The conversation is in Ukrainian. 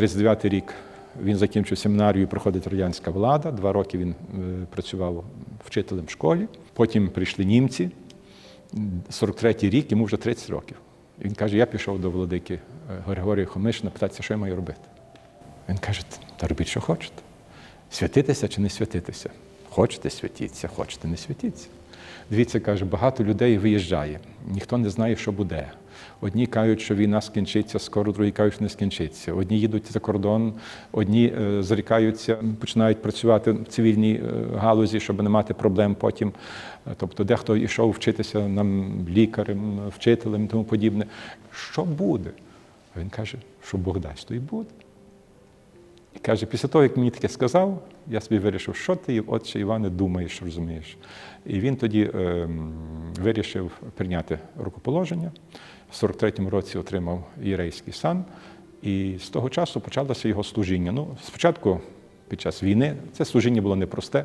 39-й рік він закінчив семінарію, і проходить радянська влада. Два роки він е, працював вчителем в школі. Потім прийшли німці. 43-й рік, йому вже 30 років. Він каже: я пішов до владики е, Григорія Хомишина, питатися, що я маю робити. Він каже, та робіть, що хочете. Святитися чи не святитися? Хочете святіться, хочете не святіться. Дивіться, каже, багато людей виїжджає, ніхто не знає, що буде. Одні кажуть, що війна скінчиться скоро, другі кажуть, що не скінчиться. Одні їдуть за кордон, одні е, зарікаються, починають працювати в цивільній е, галузі, щоб не мати проблем потім. Е, Тобто, дехто йшов вчитися нам лікарем, вчителем і тому подібне. Що буде? А він каже, що Бог дасть, то і буде. Каже, після того, як мені таке сказав, я собі вирішив, що ти, отче Іване, думаєш, розумієш. І він тоді е, вирішив прийняти рукоположення. В 43-му році отримав єрейський сан, і з того часу почалося його служіння. Ну, спочатку, під час війни, це служіння було непросте.